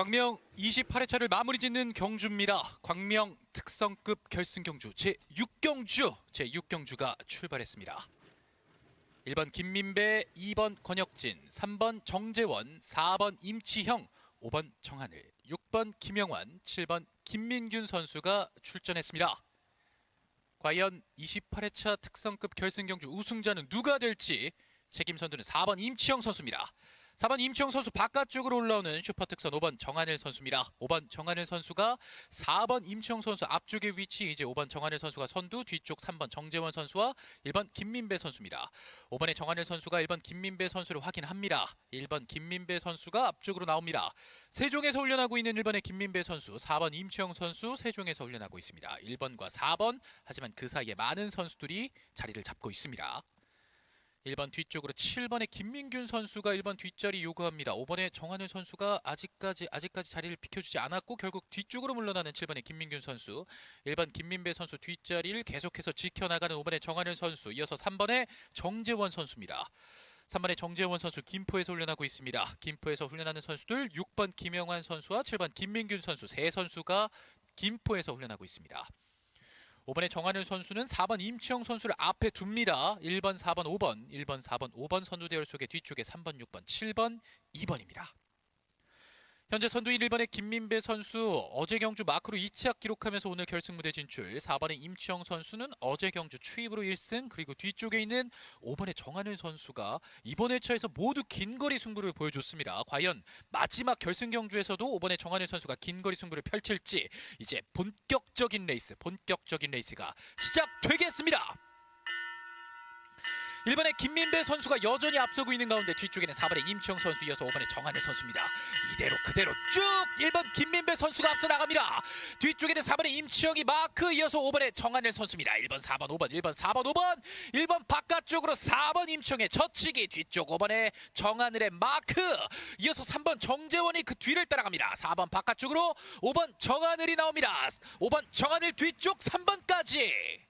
광명 28회차를 마무리 짓는 경주입니다. 광명 특성급 결승 경주 제 6경주 제 6경주가 출발했습니다. 1번 김민배, 2번 권혁진, 3번 정재원, 4번 임치형, 5번 정하늘, 6번 김영환, 7번 김민균 선수가 출전했습니다. 과연 28회차 특성급 결승 경주 우승자는 누가 될지 책임 선두는 4번 임치형 선수입니다. 4번 임치형 선수 바깥쪽으로 올라오는 슈퍼특선 5번 정한일 선수입니다. 5번 정한일 선수가 4번 임치형 선수 앞쪽에 위치 이제 5번 정한일 선수가 선두 뒤쪽 3번 정재원 선수와 1번 김민배 선수입니다. 5번의 정한일 선수가 1번 김민배 선수를 확인합니다. 1번 김민배 선수가 앞쪽으로 나옵니다. 세종에서 훈련하고 있는 1번의 김민배 선수, 4번 임치영 선수 세종에서 훈련하고 있습니다. 1번과 4번 하지만 그 사이에 많은 선수들이 자리를 잡고 있습니다. 1번 뒤쪽으로 7번의 김민균 선수가 1번 뒷자리 요구합니다. 5번의 정한일 선수가 아직까지 아직까지 자리를 비켜주지 않았고 결국 뒤쪽으로 물러나는 7번의 김민균 선수, 1번 김민배 선수 뒷자리를 계속해서 지켜나가는 5번의 정한일 선수, 이어서 3번의 정재원 선수입니다. 3번의 정재원 선수 김포에서 훈련하고 있습니다. 김포에서 훈련하는 선수들 6번 김영환 선수와 7번 김민균 선수 세 선수가 김포에서 훈련하고 있습니다. 5번의 정한일 선수는 4번 임치영 선수를 앞에 둡니다. 1번, 4번, 5번, 1번, 4번, 5번 선두 대열 속에 뒤쪽에 3번, 6번, 7번, 2번입니다. 현재 선두인 1번의 김민배 선수 어제 경주 마크로 2치약 기록하면서 오늘 결승 무대 진출 4번의 임치영 선수는 어제 경주 추입으로 1승 그리고 뒤쪽에 있는 5번의 정한일 선수가 이번 회차에서 모두 긴 거리 승부를 보여줬습니다. 과연 마지막 결승 경주에서도 5번의 정한일 선수가 긴 거리 승부를 펼칠지 이제 본격적인 레이스 본격적인 레이스가 시작되겠습니다. 1번의 김민배 선수가 여전히 앞서고 있는 가운데 뒤쪽에는 4번의 임치영 선수 이어서 5번의 정한일 선수입니다. 이대로 그대로 쭉 1번 김민배 선수가 앞서 나갑니다. 뒤쪽에는 4번의 임치영이 마크 이어서 5번의 정한일 선수입니다. 1번 4번 5번 1번 4번 5번 1번 바깥쪽으로 4번 임치영의 젖히기 뒤쪽 5번의 정한일의 마크 이어서 3번 정재원이 그 뒤를 따라갑니다. 4번 바깥쪽으로 5번 정한일이 나옵니다. 5번 정한일 뒤쪽 3번까지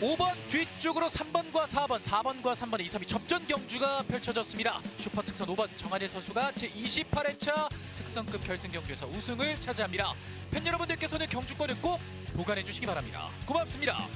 5번 뒤쪽으로 3번과 4번, 4번과 3번의 2, 3위 접전 경주가 펼쳐졌습니다. 슈퍼 특선 5번 정한일 선수가 제28회차 특선급 결승 경주에서 우승을 차지합니다. 팬 여러분들께서는 경주권을 꼭 보관해 주시기 바랍니다. 고맙습니다.